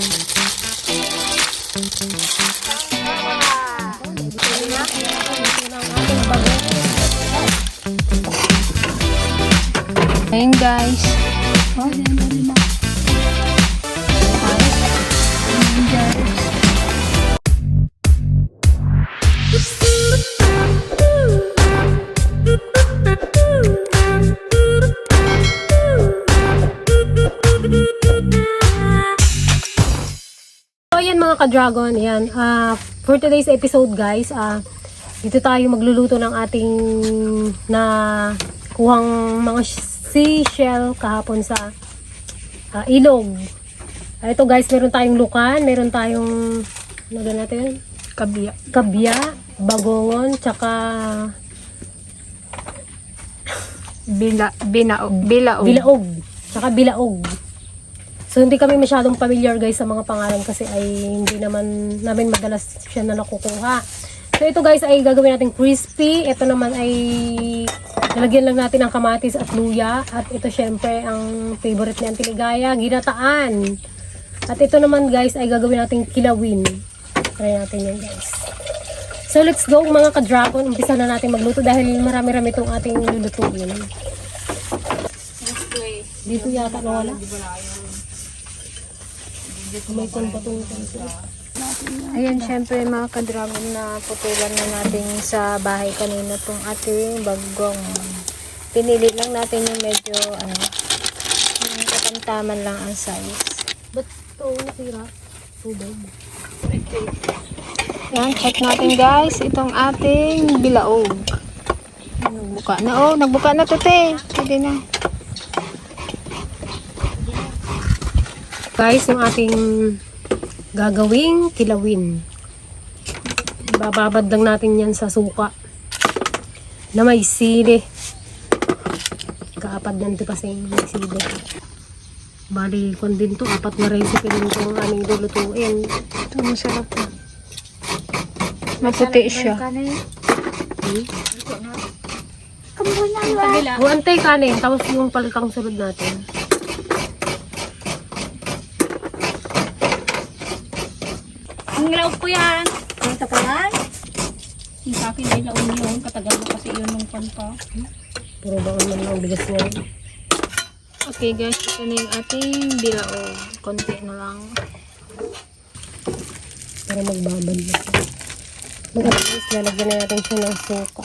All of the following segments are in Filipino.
Ayun guys. So, ayan mga ka-dragon, ayan. ah for today's episode, guys, ah dito tayo magluluto ng ating na kuhang mga seashell kahapon sa ah, ilog. Ah, ito guys, meron tayong lukan, meron tayong ano ba natin? Kabya. Kabya, bagongon, tsaka Bila, binaog. Bilaog. bilaog. Tsaka bilaog. So hindi kami masyadong familiar guys sa mga pangalan kasi ay hindi naman namin madalas siya na nakukuha. So ito guys ay gagawin natin crispy. Ito naman ay lalagyan lang natin ng kamatis at luya. At ito syempre ang favorite ni Auntie Ligaya, ginataan. At ito naman guys ay gagawin natin kilawin. Try natin yan guys. So let's go mga ka-dragon. Umpisa na natin magluto dahil marami-rami itong ating lulutuin. Dito yata nawala. May konbatong Ayan, syempre mga ka-dragon na putulan na natin sa bahay kanina tong ating bagong. Pinili lang natin yung medyo, ano, yung katamtaman lang ang size. Ba't ito nasira? Tubig. Yan, check natin guys, itong ating bilaog. Nagbuka na, oh, nagbuka na to, te. Pwede na. Guys, yung ating gagawing kilawin. Bababad lang natin yan sa suka. Na may sili. Kaapad ng tipasing may sili. Bali, kung din to, apat na recipe din itong aming lulutuin. Ito, masarap na. Maputi siya. Hmm? Buantay kanin, tapos yung palkang sunod natin. Ang ilaw ko yan. Ang tapalan? Yung sa akin ay laon yun. Katagal na kasi yun nung pan pa. Puro bang naman ang bigas niya. Okay guys, ito na yung ating bilaog. Konti na lang. Para magbabad na siya. Mag-alis, lalagyan na natin siya ng suka.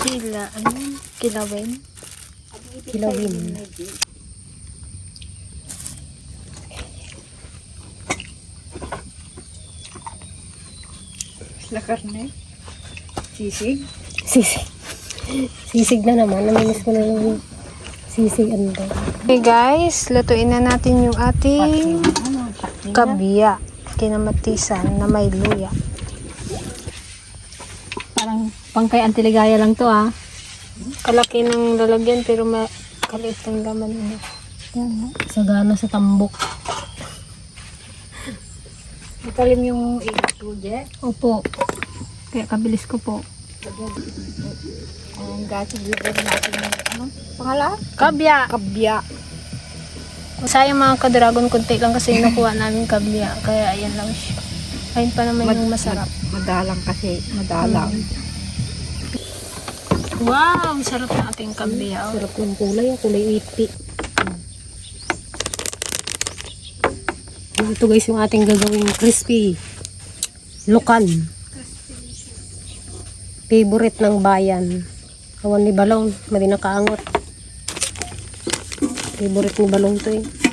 Kila, ano? Kilawin. Kilawin. La karne. Sisig. Sisig. Sisig na naman. Namimiss ko na lang yung sisig. Ano ba? Okay guys, lutuin na natin yung ating kabya. Kinamatisan na may luya. Parang pangkay antiligaya lang to ah. Kalaki ng lalagyan pero ma kalit ng laman niya. Sagana sa tambok. Matalim yung Je. Opo. Kaya kabilis ko po. Ang gato dito natin yung ano? Pangalan? Kabya! Kabya. Sayang mga ka-dragon, konti lang kasi nakuha namin kabya. Kaya ayan lang siya. Ayun pa naman yung masarap. Madalang kasi. Madalang. Wow! ang Sarap na ating kabya. Oh. Sarap ng kulay. Kulay ipi. Ito guys yung ating gagawing crispy. Lukan. Favorite ng bayan. Kawan ni Balong. Madi nakaangot. Favorite ni Balong to eh.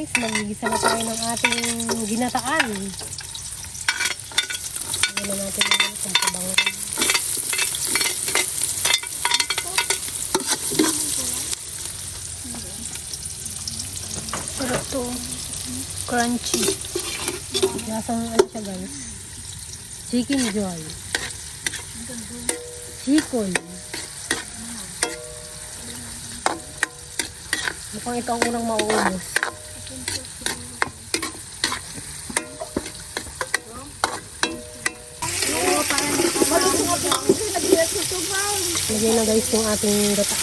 Guys, magigisa na tayo ng ating ginataan. Ayan na natin yung sasabangan. Sarap to. Crunchy. Lasang ano siya guys. Chicken joy. Chicken. Mukhang ito ang unang mauubos. Lagyan na guys yung ating gata.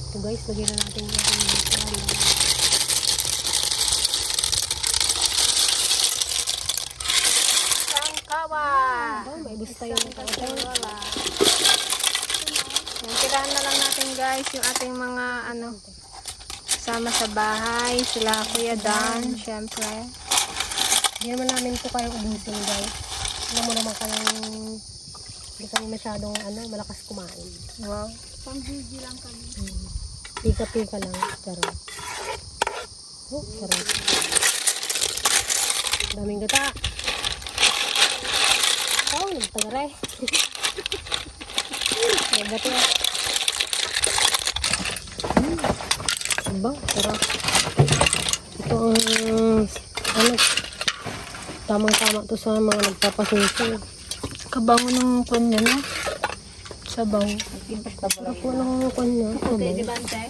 Ito guys, lagyan na natin yung ating masala. Sangkawa. Oh, may basta yung katawan. Yan, tirahan na lang natin guys yung ating mga ano sama sa bahay. Sila Kuya Dan, syempre. Hindi naman namin ito kayang ubusin guys. Alam mo naman kayong hindi kami masyadong ano, malakas kumain. Wow. Hmm. Pika-pika lang. Charot. Oh, charot. Daming gata. Oh, nagtagare. Nagati. Hmm. Aba, sarap. Ito ang ano, tamang-tama to sa mga nagpapasuso. Kabango ng kanya no? Sabaw. Sarap po ng kanya. Sabaw. Bante?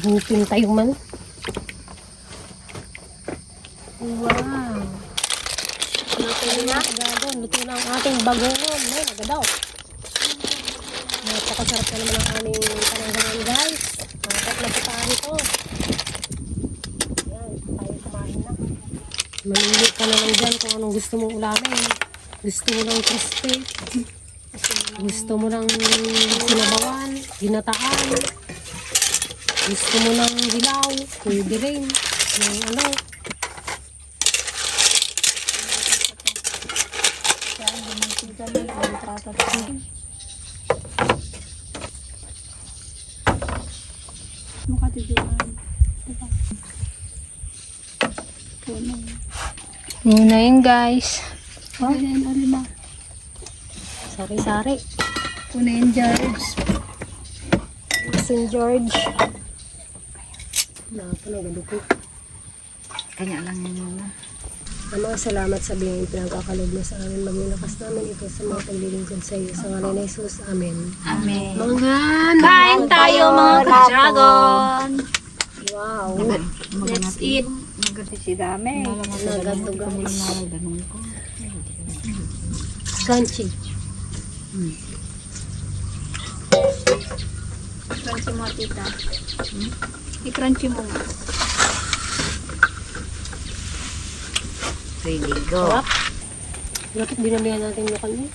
Bupin tayo man. Wow. Luto na. Luto na ang ating bagongon. Ay, agadaw. Napakasarap na naman ang aming pananggalan guys. Makat na po tayo ito. Yan, tayo kumain na. Mamili ka na lang dyan kung anong gusto mong ulamin. Gusto mo ng crispy. Gusto mo ng sinabawan, ginataan. Gusto mo ng dilaw, pwede rin. Yung ano, Mukha titiwan. Puno. Yun na yun guys. Oh, yan, alima. sari-sari. Puno yung George. St. George. Napa na galupo. Kanya lang yun. Ang mga salamat sa biyayang pinagkakalob mo sa amin. Maging lakas namin ito sa mga paglilingkod sa iyo. Sa ngalan ni Jesus. Amen. Amen. Mga Kain tayo mga ka-dragon. Wow. Let's eat. Maganda si dami. Nagato guys. Crunchy. Crunchy mo, tita. I-crunchy mo nga. Pwede go. Sarap. Dapat dinamihan natin yung kanya.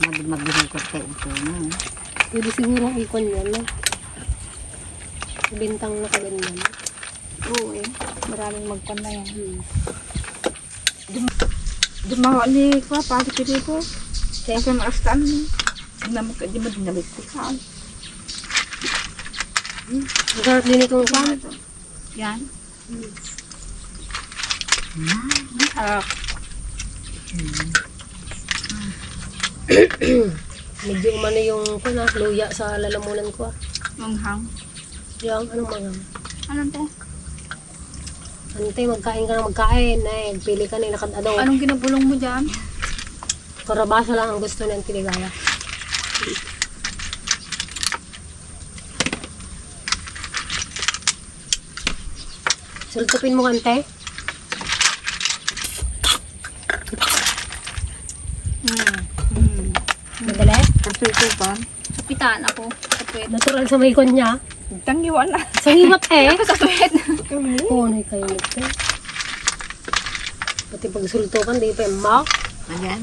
Mag-magbinikot kayo ito. No? Pwede siguro ikon yan. No? Bintang na kaganyan. Oo eh. Maraming magpan na yan. Hmm. Dumawa ni ko, pati ko dito. Kaya ka maastan mo. Hindi naman ka, di mo dinabit ko saan. Ang sarap din itong. Yan. Ang sarap. Medyo umano yung kwan ah, luya sa lalamunan ko ah. Manghang. Yung anong mga Anong to? Ante, magkain ka na magkain. Eh, pili ka na nakad ano. Anong ginabulong mo dyan? Karabasa lang ang gusto ng tiligaya. Sultupin mo kante. Hmm. Hmm. Madali. Pagsultupan. Kapitan ako. Puwet. Natural sa may kon niya. Tanggiwan na. Sa himat eh. Sa puwet. Oo, na kayo nito. Pati pag sultukan, di pa yung mak. Ayan,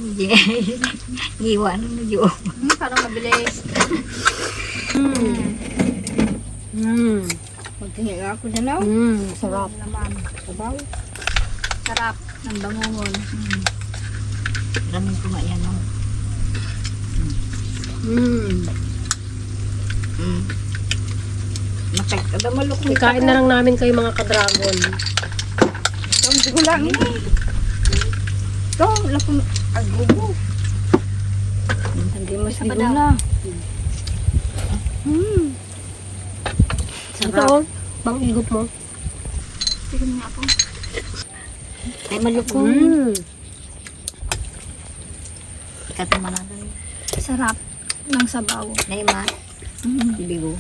giwa na medyo. Hmm, parang mabilis. Mmm. Magtingin ako dyan na. Mmm, sarap. Naman. Sabaw. Sarap ng bangungon. Ramin ko nga yan. Mm. Mm. Matek. Kain na lang namin kayo mga ka-dragon. Ito, hindi ko lang. Eh. Ito, wala kong agubo. Hindi mo sigo na. Mm. Sarap. Ito, oh, bang igop mo. Tignan nga po. Ay, malukong. Mm. Ikaw naman. Sarap ng sabaw. Naima. Mm. Bigo.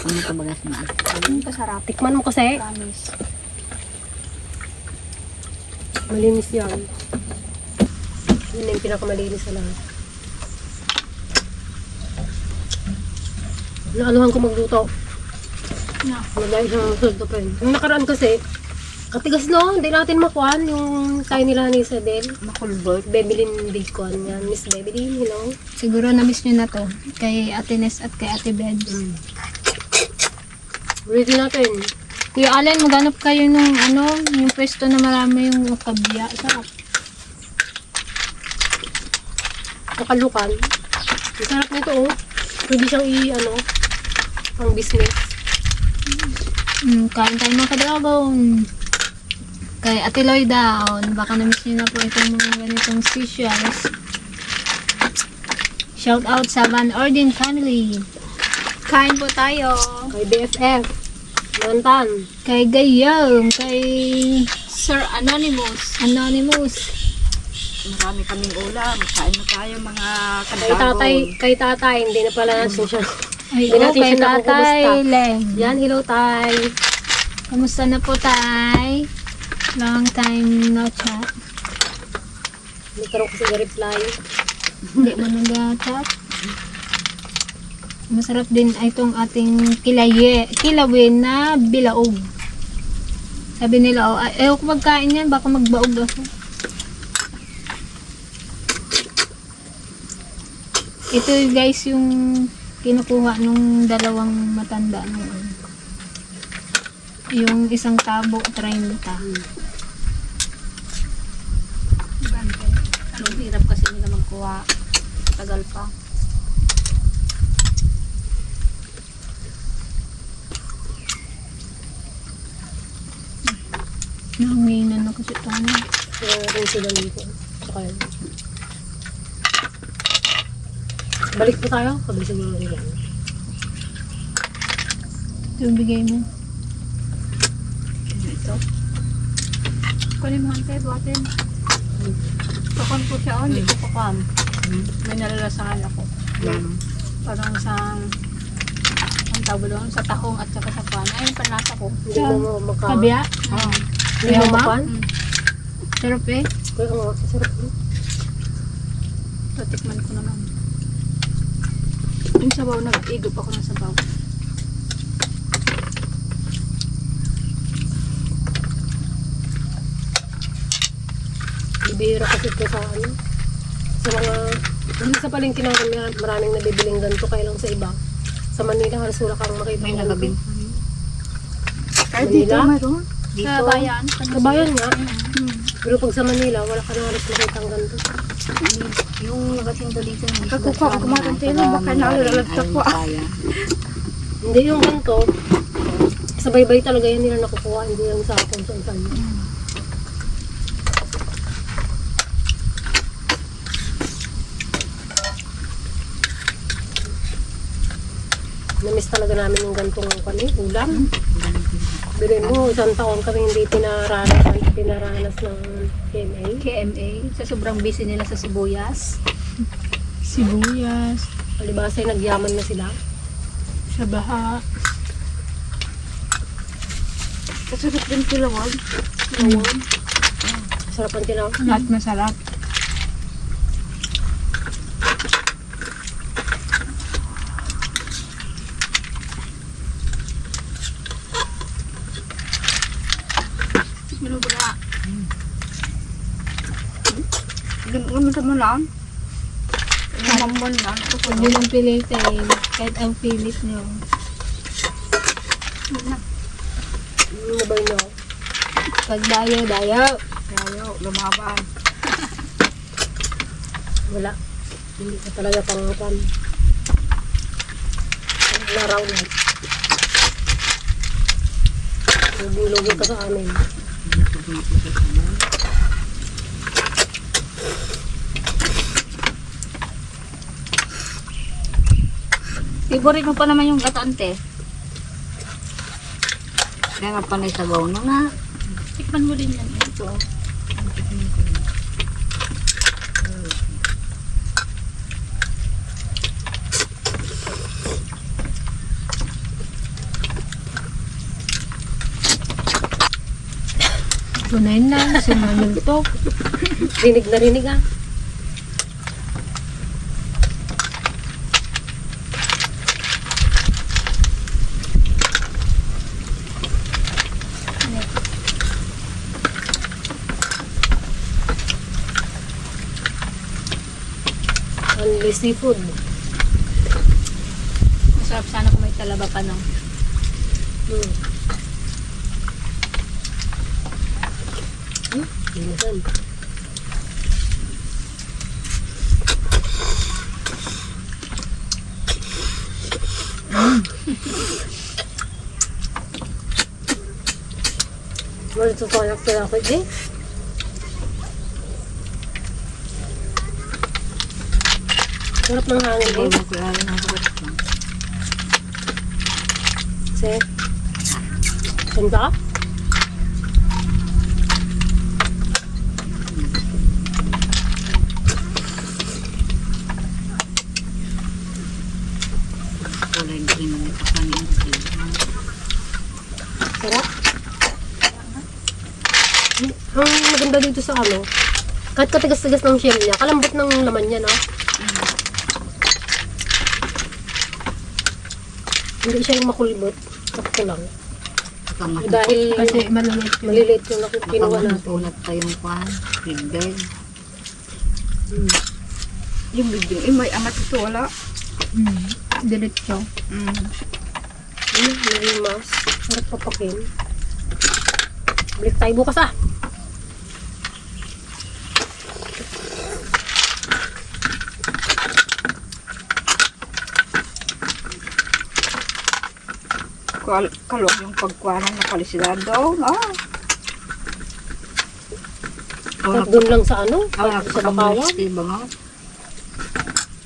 Kung kabagas na. Mm, pasarap. Tikman mo kasi. Promise. Malinis yan. Yun yung pinakamalinis sa lahat. Naanuhan ko magluto. Na. Madali siyang sulto pa rin. Yung nakaraan kasi, katigas no, hindi natin makuhan yung tayo nila ni Isabel. Makulbot. Bebelin Bacon yan. Miss Bebelin, hello. Siguro na-miss nyo na to. Kay Ate Nes at kay Ate Bebs. Ready natin. Kuya Allen, maghanap kayo nung ano, yung pwesto na marami yung kabya. Sarap. Makalukan. Ang sarap nito oh. Pwede siyang i, ano, pang business. Mm, kain tayo mga kadragon. Kay Ate Loy down. Baka na-miss nyo na po itong mga ganitong seashells. Shout out sa Van Orden family. Kain po tayo. Kay BFF. Lantan. Kay Gayam. Kay Sir Anonymous. Anonymous. Marami kaming ulam. Kain na tayo mga Kay tatay, kay tatay, hindi na pala natin siya. Ay, Hindi natin kay siya Tatay nakukumusta. Leng. Yan, hello tay. Kamusta na po, Tay? Long time no chat. Hindi ka rin kasi reply. Hindi mo nag-chat. Masarap din itong ating kilaye, kilawin na bilaog. Sabi nila, oh, ay, ayaw ko magkain yan, baka magbaog ako. Ito guys yung kinukuha nung dalawang matanda noon. Yung isang tabo, 30. Anong hirap kasi nila magkuha. Tagal pa. Nahanginan na kasi ito. ano. Kaya rin sila dito. Yun. Balik po tayo. Sabi siguro nila. Ito bigay mo. Ito. Kunin mo ante, buhatin. Pakon po siya. Oh, hindi ko pakon. May nalalasahan ako. Yan. Parang sa ang tawag doon, sa tahong at saka sa pan. Ayun, panlasa ko. Hindi mo maka... Kabya? Oh. Hindi mo Ayaw ba? makuhan? Mm. Sarap eh. Kaya nga, sarap mo. Tatikman ko naman. Yung sabaw, nag-igop ako ng sabaw. Bibihira kasi ito sa ano. Sa mga... Hindi sa palengke mar- maraming nabibiling ganito. Kaya lang sa iba. Sa Manila, halos wala kang makita. May ng nagabing. Kahit Manila? mayroon. Dito. Sa bayan. Sa bayan nga. Mm. Pero pag sa Manila, wala ka na halos makita ng ganito. Yung nagasinto dito. Nagkukuha ako kumakanta yun, baka naalalagtak ko. Hindi yung ganito. Sa baybay talaga yan nila nakukuha. Hindi lang sa kung saan saan. Namiss talaga namin yung gantong kani, ulam. Bilhin mo, isang taon kami hindi pinaranas, pinaranas ng KMA. KMA. Sa sobrang busy nila sa sibuyas. Sibuyas. Palibasa ay nagyaman na sila. Sa baha. Kasarap din kilawag. Sarap ang tinaw. Lahat masarap. Ano ba? Ano mo lang? Mamon lang. Huwag nyo lang pilitin. Kahit ang pilit nyo. Ba yun? Pag dayo, dayo. Tayo, lumaban. Wala. Hindi ka talaga pangapan. Laraw na. Lugi ka sa amin. Favorite mo pa naman yung gatante. Kaya nga panay sabaw na nga. Tikman mo din yan. Ito. Tunayin lang, sinanil to. Rinig na rinig ah. Only seafood. Masarap sana kung may talaba pa no. Hmm. Hmm, linisan. Wala ito pa anak sila ako eh. Sarap ng hangin eh. Set. Saan ka? Kulay green na ito kanina. Sarap. Ang maganda dito sa ano, kahit katigas-tigas ng shell niya, kalambot ng laman niya, no? Hindi siya yung makulbot. Sakto lang. Kamat. Dahil Kasi maliliit yun. maliliit yung naku- kinuha natin. Kamat pa yung kwan. Big bed. Yung video, eh may amat ito wala. Hmm. Diretso. Mm. Ano, may mas. Sarap papakin. Balik tayo bukas ah. Kal kalog yung pagkuhanan na kalisidad daw. Ah. At doon lang sa ano, Ah, sa bakawan. Di ba nga?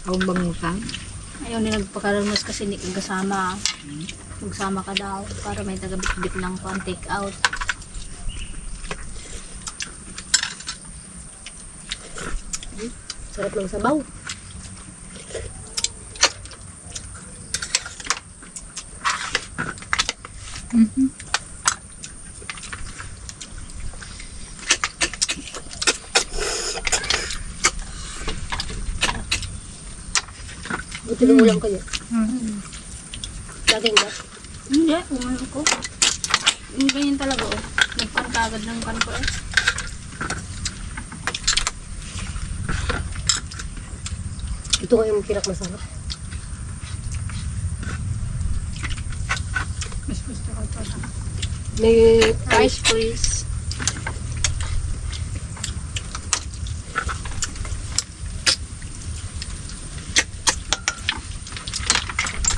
Ang bangutan. Ayaw nila nagpakaramos kasi hindi kang kasama. Magsama ka daw para may tagabit-bit ng kwan take out. Sarap ng sabaw. Buti na ulam kayo. Laging ba? Hindi, umano ko. Yung ganyan talaga oh. Nagpan kagad ng ko eh. Ito nga yung pinakmasarap. Mas gusto ko to. May Rice please.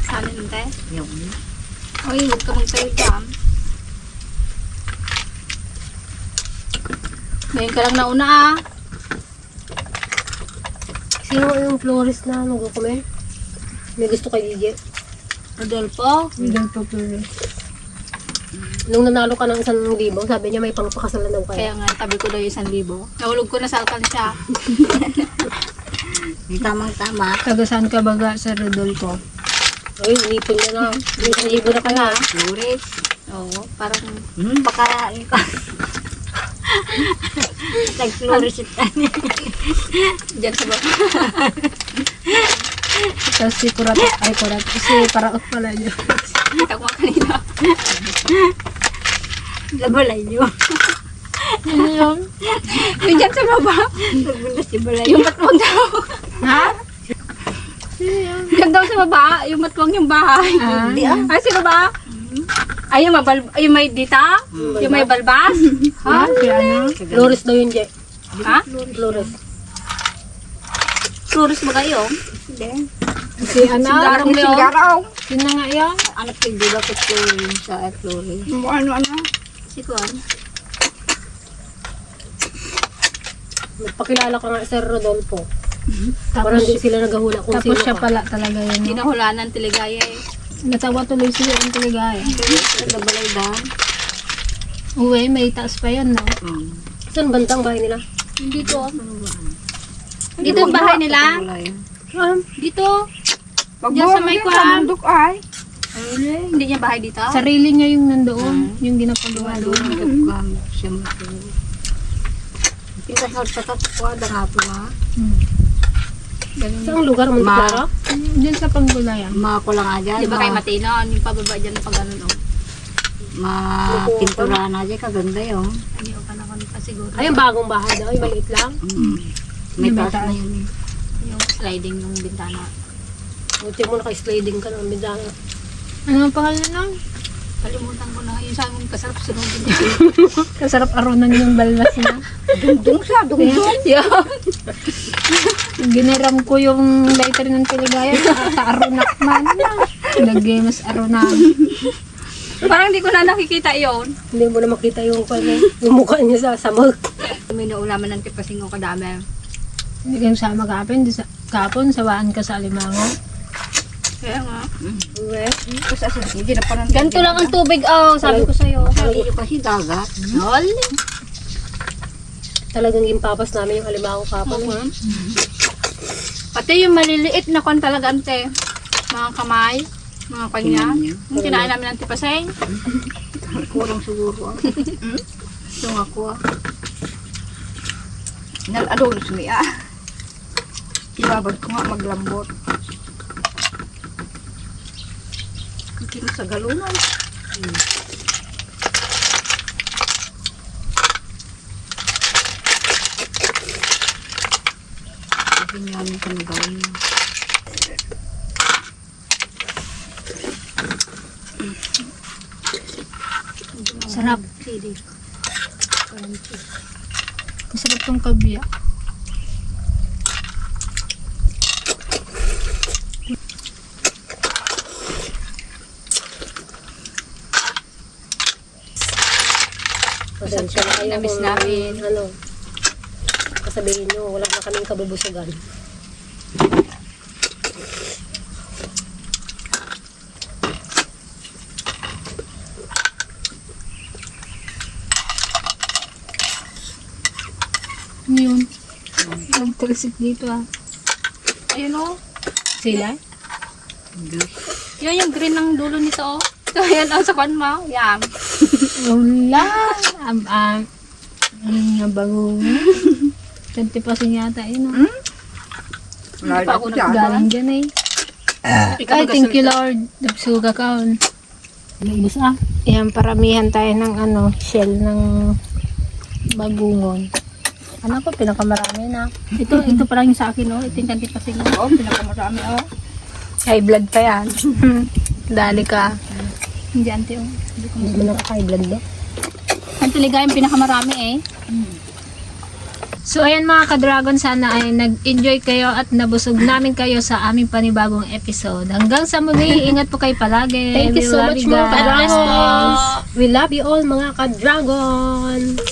Salin te. Yung Uy, huwag ka magtayo dyan. Ngayon ka lang nauna ah. Sino yung florist na nag-comment? May gusto kay Gigi. Rodolfo. Rodolfo Flores. Nung nanalo ka ng isang libo, sabi niya may pangpakasalan daw kayo. Kaya nga, tabi ko daw yung isang libo. Nahulog ko na sa alkansya. Tamang-tama. Taga saan ka baga sa Rodolfo? Ay, nipon niya na. May isang libo na pala. Flores. Oo, parang Hmm, baka ikaw. Nag-flores ito. dyan sa baba. Tapos si Kurat, ay Kurat, si Paraot pala yun. Kita ko kanina. Labalay nyo. Ano yun? Yung dyan sa baba. Nagbunda si Balay. Yung matwang daw. Ha? Diyan daw sa baba, yung matwang yung bahay. Hindi ah. Ay, sino ba? Ay, yung, mabal ay, yung may dita? Yung may balbas? ha? Flores daw yun, Je. Ha? Flores. Flores ba kayo? Hindi. Si ano? Sigarong Leon? Sigaraw. Yun na nga yun. Anak di ba ko sa Flores? Ano, ano? Si Kuan. Magpakilala ka nga Sir Rodolfo. Para hindi sila naghahula kung Tapos siya pala talaga yun. Ginahulanan tiligaya eh. Natawa tuloy siya yung tuligay. Nabalay daan. Uwe, may taas pa yun, no? Saan bantang bahay nila? Dito. Dito ang bahay nila. Ah, Dito. Pag Diyan sa may kuwan. bundok ay. Ay, hindi niya bahay dito? Sarili niya yung nandoon. Yung ginapagawa doon. Kita sa sa tatwa da nga po ma. Saan lugar mo Ma- Clara? Diyan sa panggulayan. Ma ko lang dyan. Di ba kay Matino? Yung pababa dyan pag ano, no? Ma pintura na dyan kaganda yun. Ko pa nakon pa siguro. Ay, yung bagong bahay daw. Ay, maliit lang. Mm. May taas. na yun. Yung sliding yung bintana. Buti mo naka-sliding ka ng bintana. Ano ang pangalan nun? Kalimutan ko na yung sa aming kasarap sunugin. Kasarap arunan yung balbas na. Dungdung siya, dungdung. Giniram ko yung lighter ng piligaya sa, arunak man na. Lagay mas arunan. Parang hindi ko na nakikita yon. Hindi mo na makita yung, ano, yung mukha niya sa samag. May naulaman ng tipasing ko kadami. Hindi kayo sa magapin. Di sa, kapon, sawaan ka sa alimango. Kaya nga. Tapos asa, hindi na parang... Ganito lang ang tubig, oh. Sabi ko sa'yo. Sabi ko kasi dagat. Nol. Talagang impapas namin yung alimango kapon. eh. Pati yung maliliit na kon talaga, ante. Mga kamay. Mga kanya. Yung kinain namin ng tipaseng. Kurang siguro. ah. Yung ako ah. Naladol sumiya. Ibabad ko nga maglambot. Kikino sa galunan. Sabi namin sa nagawin. Sarap. Masarap tong kabya. Pasensya na kayo Namiss kung, namin. ano, kasabihin nyo, wala na kaming kabubusugan. Yun. Nagtalisik dito ah. Ayun o. Sila? Yan yung green ng dulo nito oh. Ito yan oh, sa pan mo. Yan. Wala. Am, am. Ang nabango. 20 pa yata yun ah. Hindi pa ako Galing dyan eh. Ay, thank you Lord. Nagsuga ka. Lainis ah. Yan, paramihan tayo ng ano, shell ng bagungon. Ano ko, pinakamarami na. Ito, ito pa lang yung sa akin, oh. Ito yung kanti pasing. Oo, pinakamarami oh. High blood pa yan. Dali ka. Hindi, ante, oh. Hindi mo nakaka-blood ba? Ang tuligay yung pinakamarami eh. So ayan mga ka-dragon, sana ay nag-enjoy kayo at nabusog namin kayo sa aming panibagong episode. Hanggang sa muli, ingat po kayo palagi. Thank you We so love much you mga guys. ka-dragons! We love you all mga ka-dragons!